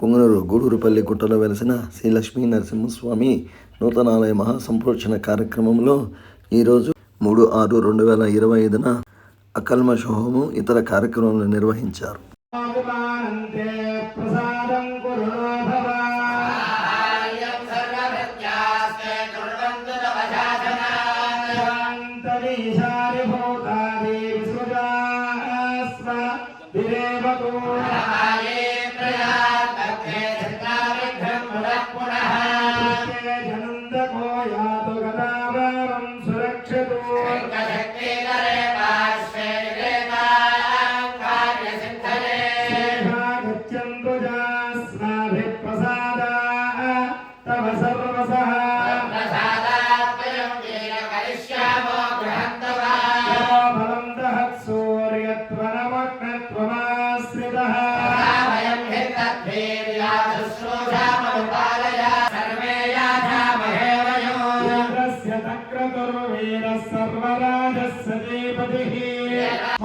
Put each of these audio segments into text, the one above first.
పొంగనూరు గూడూరుపల్లి గుట్టలో వెలిసిన శ్రీ లక్ష్మీ నరసింహస్వామి నూతన ఆలయ మహాసంప్రోక్షణ కార్యక్రమంలో ఈరోజు మూడు ఆరు రెండు వేల ఇరవై ఐదున అకల్మష హోమం ఇతర కార్యక్రమాలు నిర్వహించారు.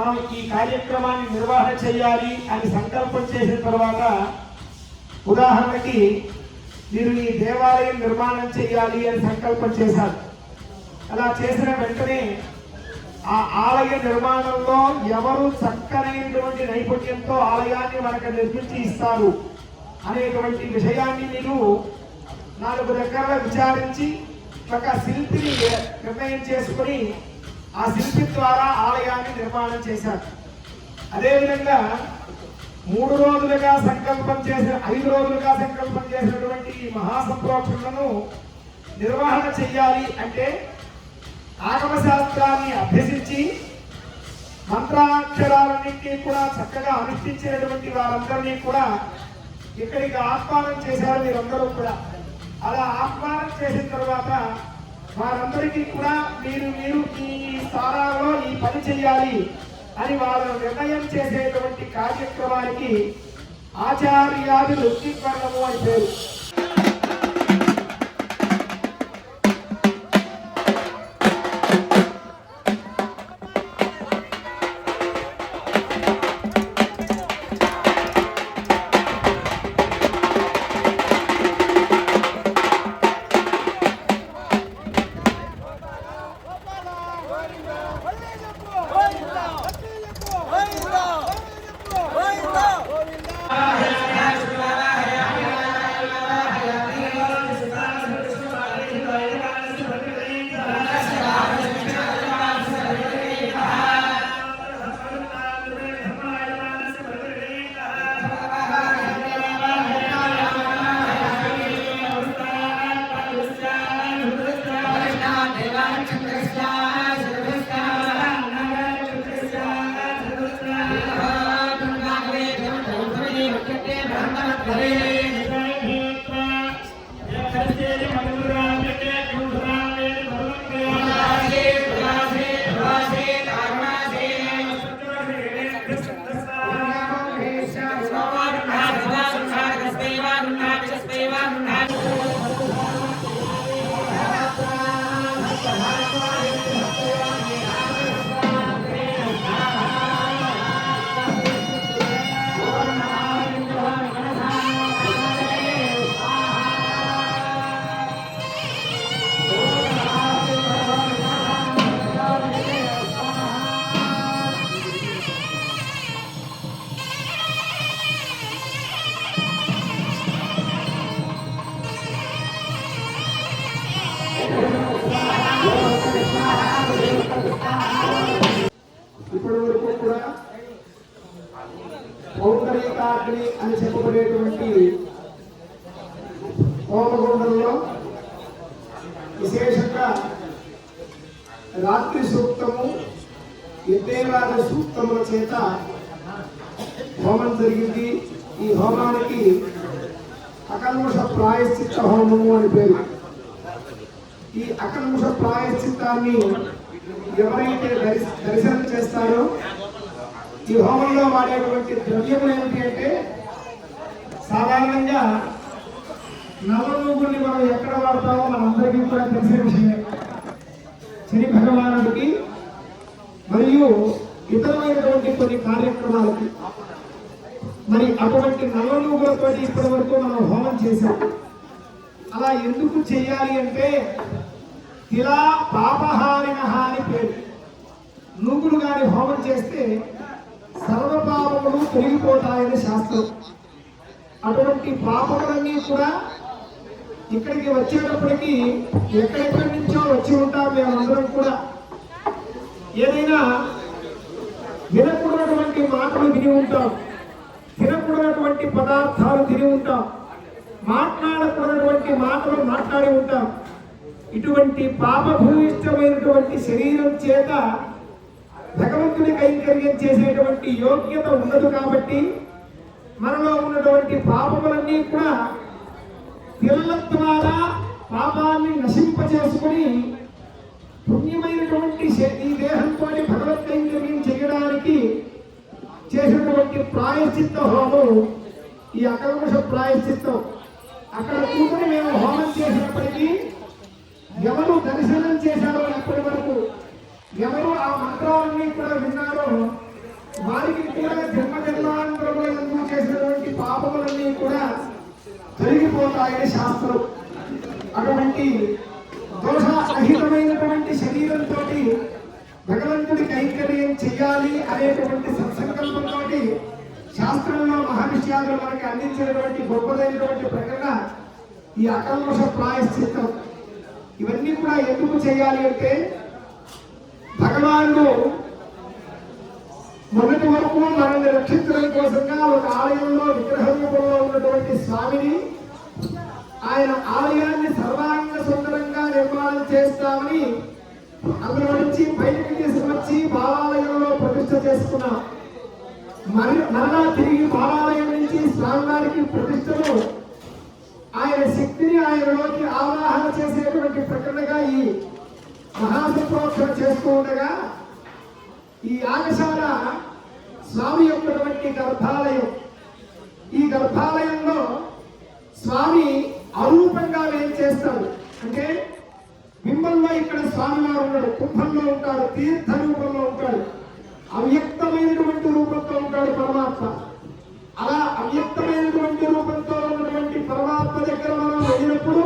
మనం ఈ కార్యక్రమాన్ని నిర్వహణ చేయాలి అని సంకల్పం చేసిన తర్వాత ఉదాహరణకి మీరు ఈ దేవాలయం నిర్మాణం చేయాలి అని సంకల్పం చేశారు. అలా చేసిన వెంటనే ఆ ఆలయ నిర్మాణంలో ఎవరు చక్కనైనటువంటి నైపుణ్యంతో ఆలయాన్ని మనకు నిర్మించి ఇస్తారు అనేటువంటి విషయాన్ని మీరు నాలుగు దగ్గరలో విచారించి ఒక శిల్పిని నిర్ణయం చేసుకుని ఆ శిల్పి ద్వారా ఆలయాన్ని నిర్మాణం చేశారు. అదేవిధంగా మూడు రోజులుగా సంకల్పం చేసిన ఐదు రోజులుగా సంకల్పం చేసినటువంటి ఈ మహాసంప్రోక్షణను నిర్వహణ చెయ్యాలి అంటే ఆగమ శాస్త్రాన్ని అభ్యసించి మంత్రాక్షరాలన్నింటినీ కూడా చక్కగా అనుష్ఠించినటువంటి వారందరినీ కూడా ఇక్కడికి ఆహ్వానం చేశారు మీరందరూ కూడా. అలా ఆహ్వానం చేసిన తర్వాత వారందరికీ కూడా మీరు మీరు ఈ స్థానాల్లో ఈ పని చేయాలి అని వారు నిర్ణయం చేసేటువంటి కార్యక్రమానికి ఆచార్యాది వృత్తివర్ణము అని పేరు. చేత హోమం జరిగింది. ఈ హోమానికి అకల్ముష ప్రాయశ్చిత్త హోమము అని పేరు. ఈ అకల్ముష ప్రాయశ్చిత్తాన్ని ఎవరైతే దర్శనం చేస్తారో ఈ హోమంలో వాడేటువంటి ద్రవ్యం ఏమిటి అంటే సాధారణంగా నవనూగుల్ని మనం ఎక్కడ వాడతామో మనందరికీ కూడా తెలిసిన విషయమే. శని భగవానుడికి మరియు ఇతరమైనటువంటి కొన్ని కార్యక్రమాలకి మరి అటువంటి నల్ల నువ్వులతో ఇప్పటి వరకు మనం హోమం చేశాం. అలా ఎందుకు చేయాలి అంటే ఇలా పాపహారిన హాని పేరు. నూగులు కానీ హోమం చేస్తే సర్వపాపములు తొలగిపోతాయని శాస్త్రం. అటువంటి పాపములన్నీ కూడా ఇక్కడికి వచ్చేటప్పటికి ఎక్కడెక్కడి నుంచో వచ్చి ఉంటాం మేమందరం కూడా. ఏదైనా మాటలు తిని ఉంటాం. తినకూడనటువంటి పదార్థాలు తిని ఉంటాం. మాట్లాడకూడనటువంటి మాటలు మాట్లాడి ఉంటాం. ఇటువంటి పాపభూయిష్టమైనటువంటి శరీరం చేత భగవంతుడి కైంకర్యం చేసేటువంటి యోగ్యత ఉండదు కాబట్టి మనలో ఉన్నటువంటి పాపములన్నీ కూడా పిల్లల ద్వారా పాపాన్ని నశింపచేసుకుని పుణ్యమైనటువంటి ఈ దేహంతో భగవత్ కైంకర్యం చేయడానికి చేసినటువంటి ప్రాయశ్చిత్త హోమం ఈ అకల్మష ప్రాయశ్చిత్తం. అక్కడ కూర్చొని మేము హోమం చేసినప్పటికీ ఎవరు దర్శనం చేశారో ఇప్పటి వరకు ఎవరు ఆ మంత్రాలన్నీ కూడా విన్నారో వారికి కూడా జన్మ జన్మాంతరంలో ఎందుకు చేసినటువంటి పాపములన్నీ కూడా తొలగిపోతాయని శాస్త్రం. అటువంటి దోషరహితమైనటువంటి శరీరంతో భగవంతుడి కైంకర్యం చేయాలి అనేటువంటి సత్సంకల్పంతో శాస్త్రంలో మహావిషయాలు మనకి అందించినటువంటి గొప్పదైనటువంటి ప్రకటన ఈ అకల్మష ప్రాయశ్చిత్తం. ఇవన్నీ కూడా ఎందుకు చేయాలి అంటే భగవానుడు మొదటి వరకు మనల్ని రక్షించడం కోసంగా ఒక ఆలయంలో విగ్రహ రూపంలో ఉన్నటువంటి స్వామిని ఆయన ఆలయాన్ని సర్వాంగ సుందరంగా నిర్మాణం చేస్తామని అందులో నుంచి బయటకు తీసుకొచ్చి బాలాలయంలో ప్రతిష్ట చేసుకున్నాం మరి మరలా తిరిగి బాలాలయం నుంచి స్వామివారికి ప్రతిష్టను ఆయన శక్తిని ఆయనలోకి ఆవాహన చేసేటువంటి ప్రకటనగా ఈ మహాసంప్రోక్షణ చేస్తూ ఉండగా ఈ యాగశాల స్వామి యొక్కటువంటి గర్భాలయం. ఈ గర్భాలయంలో స్వామి అరూపంగా ఏం చేస్తాడు అంటే మిమ్మల్ని ఇక్కడ స్వామివారు ఉన్నాడు కుంభంలో ఉంటాడు తీర్థ రూపంలో ఉంటాడు అవ్యక్తమైనటువంటి రూపంతో ఉంటాడు పరమాత్మ. అలా అవ్యక్తమైనటువంటి రూపంతో ఉన్నటువంటి పరమాత్మ దగ్గర మనం వెళ్ళినప్పుడు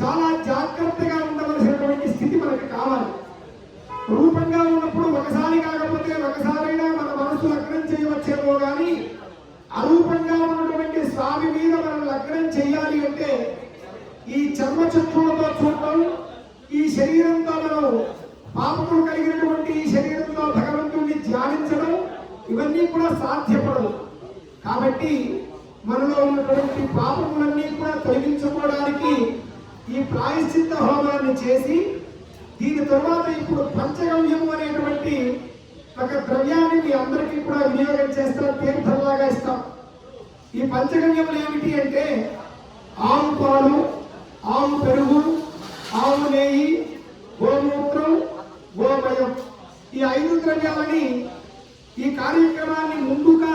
చాలా జాగ్రత్తగా ఉండవలసినటువంటి స్థితి మనకి కావాలి. రూపంగా ఉన్నప్పుడు ఒకసారి కాకపోతే ఒకసారైనా మన మనసు లగ్నం చేయవచ్చేమో కానీ అరూపంగా ఉన్నటువంటి స్వామి మీద మనం లగ్నం చేయాలి అంటే ఈ చర్మ చక్రులతో చూడటం ఈ శరీరంతో మనం పాపములు కలిగినటువంటి ఈ శరీరంతో భగవంతుడిని ధ్యానించడం ఇవన్నీ కూడా సాధ్యపడదు కాబట్టి మనలో ఉన్నటువంటి పాపములన్నీ కూడా తొలగించుకోవడానికి ఈ ప్రాయశ్చిత్త హోమాన్ని చేసి దీని తర్వాత ఇప్పుడు పంచగవ్యం అనేటువంటి ఒక ద్రవ్యాన్ని మీ అందరికీ కూడా వినియోగం చేస్తాం తీర్థంలాగా ఇస్తాం. ఈ పంచగవ్యములు ఏమిటి అంటే ఆవు పాలు ఆవు పెరుగు ఆవు నెయ్యి గోమూత్రం గోమయం. ఈ ఐదు ద్రవ్యాలని ఈ కార్యక్రమాన్ని ముందుగా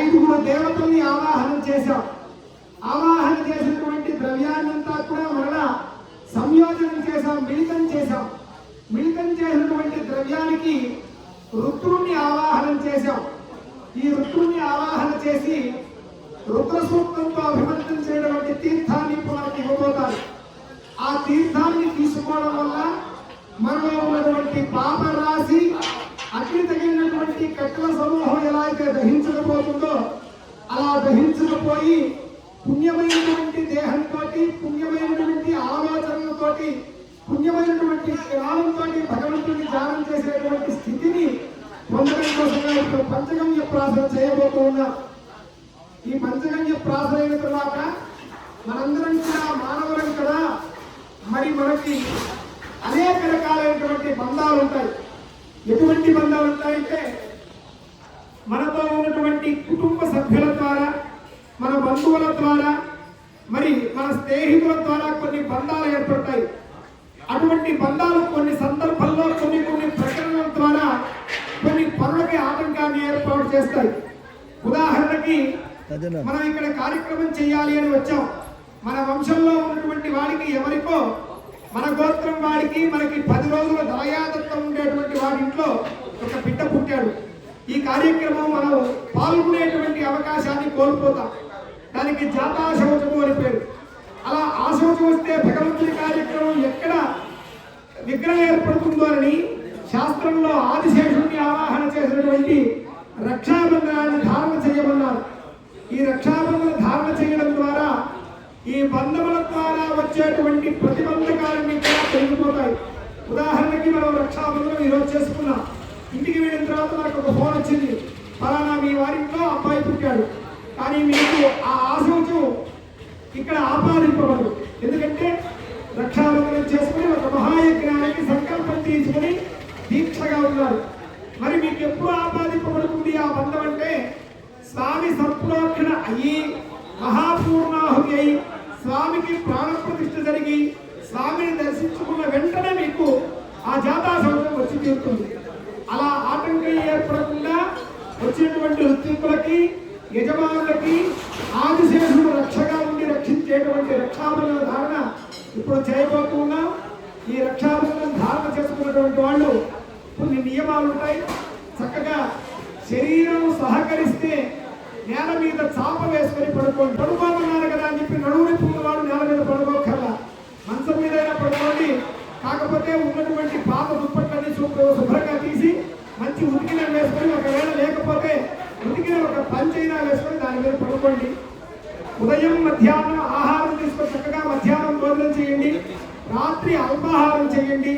ఐదుగురు దేవతల్ని ఆవాహనం చేశాం. ఆవాహన చేసినటువంటి ద్రవ్యాన్నంతా కూడా మరలా సంయోజనం చేశాం మిళితం చేశాం. మిళితం చేసినటువంటి ద్రవ్యానికి రుద్రుణ్ణి ఆవాహనం చేశాం. ఈ రుద్రుణ్ణి ఆవాహన చేసి రుద్ర సూక్తంతో అభిమంత్రం తీర్థ తీర్థాన్ని తీసుకోవడం వల్ల మనలో ఉన్నటువంటి పాప రాశి అగ్ని తగిలినటువంటి కట్టల సమూహం ఎలా అయితే దహించకపోతుందో అలా దహించకపోయి పుణ్యమైనటువంటి దేహంతో పుణ్యమైనటువంటి ఆలోచనలతో పుణ్యమైనటువంటి జ్ఞానంతో భగవంతుడిని ధ్యానం చేసేటువంటి స్థితిని పొందడం కోసంగా ఇప్పుడు పంచగమ్య ప్రార్థన చేయబోతూ ఉన్నాం ఈ పంచగమ్య ప్రార్థన అయిన తర్వాత మనందరం కూడా మానవులం కదా మరి మనకి అనేక రకాలైనటువంటి బంధాలు ఉంటాయి. ఎటువంటి బంధాలు ఉంటాయంటే మనతో ఉన్నటువంటి కుటుంబ సభ్యుల ద్వారా మన బంధువుల ద్వారా మరి మన స్నేహితుల ద్వారా కొన్ని బంధాలు ఏర్పడతాయి. అటువంటి బంధాలు కొన్ని సందర్భాల్లో కొన్ని కొన్ని ప్రకటనల ద్వారా కొన్ని పనులకి ఆటంకాన్ని ఏర్పాటు చేస్తాయి. ఉదాహరణకి మనం ఇక్కడ కార్యక్రమం చేయాలి అని వచ్చాం. మన వంశంలో ఉన్నటువంటి వాడికి ఎవరికో మన గోత్రం వాడికి మనకి పది రోజుల దయాదత్తం ఉండేటువంటి వాడి ఇంట్లో ఒక బిడ్డ పుట్టాడు. ఈ కార్యక్రమం మనం పాల్గొనేటువంటి అవకాశాన్ని కోల్పోతాం. దానికి జాతాశౌచము అని పేరు. అలా ఆశౌచం వస్తే భగవంతుడి కార్యక్రమం ఎక్కడ విగ్రహం ఏర్పడుతుందో అని శాస్త్రంలో ఆదిశేషుడిని ఆవాహన చేసినటువంటి రక్షాబంధనాన్ని ధారణ చేయమన్నారు. ఈ రక్షాబంధన ధారణ చేయడం ద్వారా ఈ బంధముల ద్వారా వచ్చేటువంటి ప్రతిబంధకాలన్నీ కూడా తొలగిపోతాయి ఉదాహరణకి మనం రక్షాబంధనం ఈరోజు చేసుకున్నాం. ఇంటికి వెళ్ళిన తర్వాత మనకు ఒక ఫోన్ వచ్చింది. ఫలానా మీ వారింట్లో అబ్బాయి పుట్టాడు. కానీ మీకు ఆ ఆశోచం ఇక్కడ ఆపాదింపబడదు ఎందుకంటే రక్షాబంధనం చేసుకుని ఒక మహాయజ్ఞానికి సంకల్పం తీసుకుని దీక్షగా ఉన్నారు. మరి మీకు ఎప్పుడు ఆపాదింపబడుతుంది ఆ బంధం అంటే స్వామి సంప్రోక్షణ అయ్యి మహాపూర్ణాహుతి అయి స్వామికి ప్రాణప్రతిష్ఠ జరిగి స్వామిని దర్శించుకున్న వెంటనే మీకు ఆ జాతా సంవత్సరం వచ్చి తీరుతుంది. అలా ఆటంకం ఏర్పడకుండా వచ్చినటువంటి ఋత్వికులకి యజమానులకి ఆదిశేషుడు రక్షగా ఉండి రక్షించేటువంటి రక్షాబంధన ధారణ ఇప్పుడు చేయబోతున్నాం. ఈ రక్షాబంధనం ధారణ చేసుకున్నటువంటి వాళ్ళు కొన్ని నియమాలు ఉంటాయి. చక్కగా శరీరం సహకరిస్తే నేల మీద చాప వేసుకొని పడుకోండి. పడుకోమన్నారు కదా అని చెప్పి నడువుని పువ్వులు నేల మీద పడుకోకర్లా మంచం మీద పడుకోండి కాకపోతే ఉన్నటువంటి పాత దుప్పట్లన్నీ శుభ్ర శుభ్రంగా తీసి మంచి ఉతికిన వేసుకొని ఒకవేళ లేకపోతే ఉతికిన ఒక పంచైనా వేసుకొని తీసుకోండి ఉదయం మధ్యాహ్నం ఆహారం తీసుకొని చక్కగా మధ్యాహ్నం భోజనం చేయండి. రాత్రి అల్పాహారం చేయండి.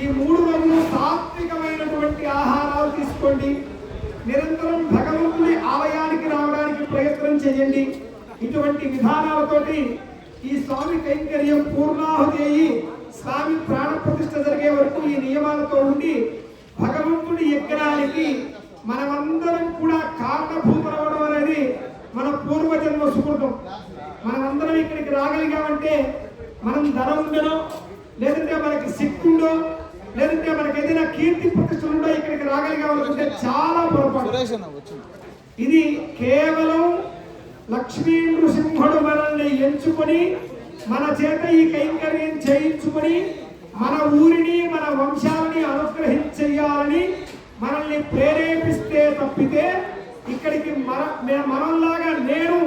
ఈ మూడు రోజులు సాత్వికమైనటువంటి ఆహారాలు తీసుకోండి. నిరంతరం భగవంతుని ఆలయానికి రావడానికి ప్రయత్నం చేయండి. ఇటువంటి విధానాలతోటి ఈ స్వామి కైంకర్యం పూర్ణాహుతి అయ్యి స్వామి ప్రాణప్రతిష్ఠ జరిగే వరకు ఈ నియమాలతో ఉండి భగవంతుడి యజ్ఞానికి మనమందరం కూడా కారణభూతరవడం అనేది మన పూర్వజన్మ సుకృతం. మనమందరం ఇక్కడికి రాగలిగామంటే మనం ధనం ఉండనో లేదంటే మనకి శక్తి లేదంటే మనకి ఏదైనా కీర్తి ప్రతిష్టలు ఉండో ఇక్కడికి రాగలిగామనుకుంటే చాలా పొరపాటు. ఇది కేవలం లక్ష్మీ నృసింహుడు మనల్ని ఎంచుకొని మన చేత ఈ కైంకర్యం చేయించుకొని మన ఊరిని మన వంశాలని అనుగ్రహించేయాలని మనల్ని ప్రేరేపిస్తే తప్పితే ఇక్కడికి మన మే- మనల్లాగా నేను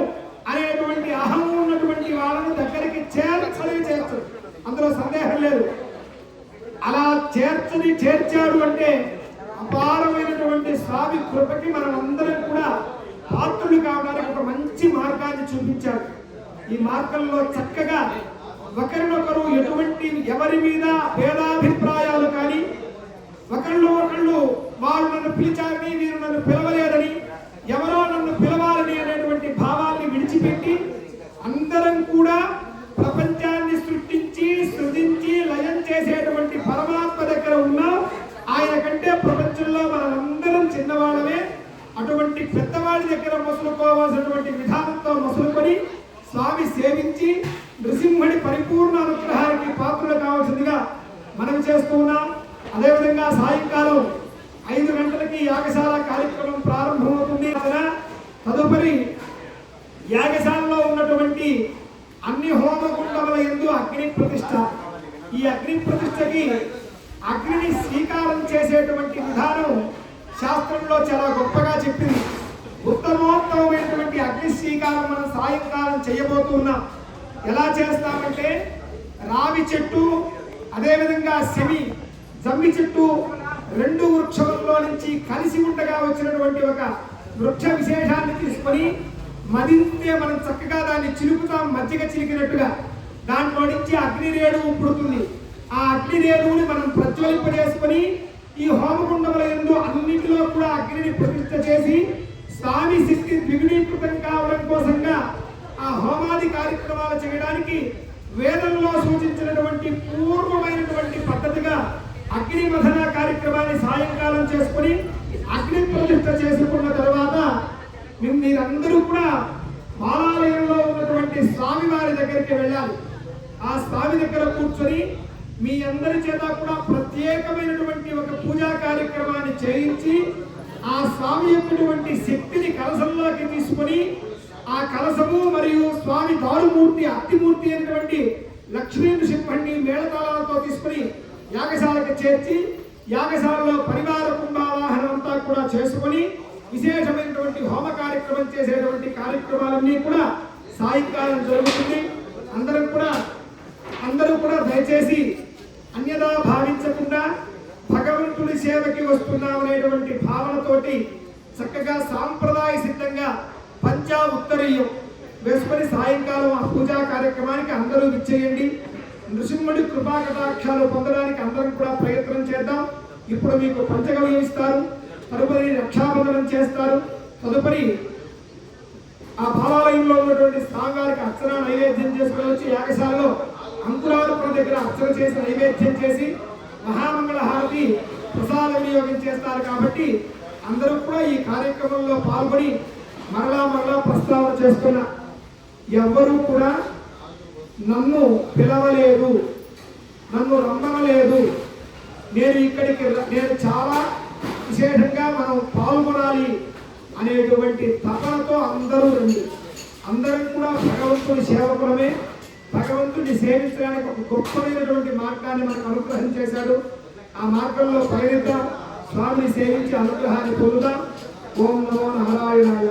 అనేటువంటి అహం ఉన్నటువంటి వాళ్ళని దగ్గరికి చేర్చలే చేర్చు. అందులో సందేహం లేదు. అలా చేర్చని చేర్చాడు అంటే అపారమైనటువంటి స్వామి కృపకి మనం అందరం కూడా పాత్రులు కావడానికి ఒక మంచి మార్గాన్ని చూపించాడు ఈ మార్గంలో చక్కగా ఒకరినొకరు ఎటువంటి ఎవరి మీద భేదాభిప్రాయాలు కానీ ఒకళ్ళు ఒకళ్ళు వారు నన్ను పిలిచారని నేను నన్ను పిలవలేదని ప్రపంచంలో మనమందరం చిన్నవాళ్ళమే. అటువంటి పెద్దవాడి దగ్గర మసులుకోవాల్సినటువంటి విధానంతో మసులుపడి స్వామి సేవించి నృసింహుడి పరిపూర్ణ అనుగ్రహానికి పాత్రలు కావాల్సిందిగా మనం చేస్తూ ఉన్నాం. అదేవిధంగా సాయంకాలం ఐదు గంటలకి యాగశాల కార్యక్రమం ప్రారంభమవుతుంది. తదుపరి యాగశాలలో ఉన్నటువంటి అన్ని హోమగుండముల ఎందు అగ్ని ప్రతిష్ట. ఈ అగ్ని ప్రతిష్టకి అగ్నిని స్వీకారం చేసేటువంటి విధానం శాస్త్రంలో చాలా గొప్పగా చెప్పింది. ఉత్తమోత్తమైనటువంటి అగ్ని స్వీకారం మనం సాయంకాలం చేయబోతున్నాం. ఎలా చేస్తామంటే రావి చెట్టు అదేవిధంగా శమి జమ్మి చెట్టు రెండు వృక్షంలో నుంచి కలిసి ఉండగా వచ్చినటువంటి ఒక వృక్ష విశేషాన్ని తీసుకొని మదింతే మనం చక్కగా దాన్ని చిలుపుతాం మజ్జిగ చిలికినట్టుగా. దాంట్లో నుంచి అగ్ని రేణువు పుడుతుంది. ఆ అగ్ని రేణువుని మనం ప్రజ్వలింపజేసుకొని ఈ హోమకుండముల ఎందు అన్నింటిలో కూడా అగ్నిని ప్రతిష్ట చేసి స్వామి శక్తి ద్విగుణీకృతం కావడం కోసంగా ఆ హోమాది కార్యక్రమాలు చేయడానికి వేదంలో సూచించినటువంటి పూర్వమైనటువంటి పద్ధతిగా అగ్ని మథన కార్యక్రమాన్ని సాయంకాలం చేసుకుని అగ్ని ప్రతిష్ట చేసుకున్న తర్వాత మేము మీరందరూ కూడా బాలాలయంలో ఉన్నటువంటి స్వామి వారి దగ్గరికి వెళ్ళాలి. ఆ స్వామి దగ్గర కూర్చొని మీ అందరి చేత కూడా ప్రత్యేకమైనటువంటి ఒక పూజా కార్యక్రమాన్ని చేయించి ఆ స్వామి యొక్కటువంటి శక్తిని కలసంలోకి తీసుకొని ఆ కలసము మరియు స్వామి దారుమూర్తి అత్తిమూర్తి అయినటువంటి లక్ష్మీ నృసింహుడిని మేళతాళాలతో తీసుకుని యాగశాలకు చేర్చి యాగశాలలో పరివార కుంభావాహనం అంతా కూడా చేసుకొని విశేషమైనటువంటి హోమ కార్యక్రమం చేసేటువంటి కార్యక్రమాలన్నీ కూడా సాయంకాలం జరుగుతుంది. అందరం కూడా అందరూ కూడా దయచేసి అన్యదా భావించకుండా భగవంతుడి సేవకి వస్తున్నామనేటువంటి భావనతోటి చక్కగా సాంప్రదాయ సిద్ధంగా పంచా ఉత్తరీయం వేసుకొని సాయంకాలం ఆ పూజా కార్యక్రమానికి అందరూ విచ్చేయండి. నృసింహుడి కృపా కటాక్షాలు పొందడానికి అందరం కూడా ప్రయత్నం చేద్దాం. ఇప్పుడు మీకు పంచగవ్యం ఇస్తారు. తదుపరి రక్షాబంధనం చేస్తారు. తదుపరి ఆ బాలాలయంలో ఉన్నటువంటి సాంగానికి అర్చన నైవేద్యం చేసుకుని వచ్చి యాగశాలలో అంకురార్పణ దగ్గర అర్చన చేసి నైవేద్యం చేసి మహామంగళ హారతి ప్రసాద వినియోగం చేస్తారు కాబట్టి అందరూ కూడా ఈ కార్యక్రమంలో పాల్గొని మరలా మరలా ప్రస్తావన చేస్తున్న ఎవ్వరూ కూడా నన్ను పిలవలేదు నన్ను రమ్మనలేదు. నేను ఇక్కడికి నేను చాలా విశేషంగా మనం పాల్గొనాలి అనేటువంటి తపనతో అందరూ రండి. అందరం కూడా భగవంతుని సేవకులమే భగవంతుని సేవించడానికి ఒక గొప్పమైనటువంటి మార్గాన్ని మనకు అనుగ్రహం చేశాడు. ఆ మార్గంలో పయనిద్దాం స్వామిని సేవించి అనుగ్రహాన్ని పొందుదాం. ఓం నమో నారాయణాయ.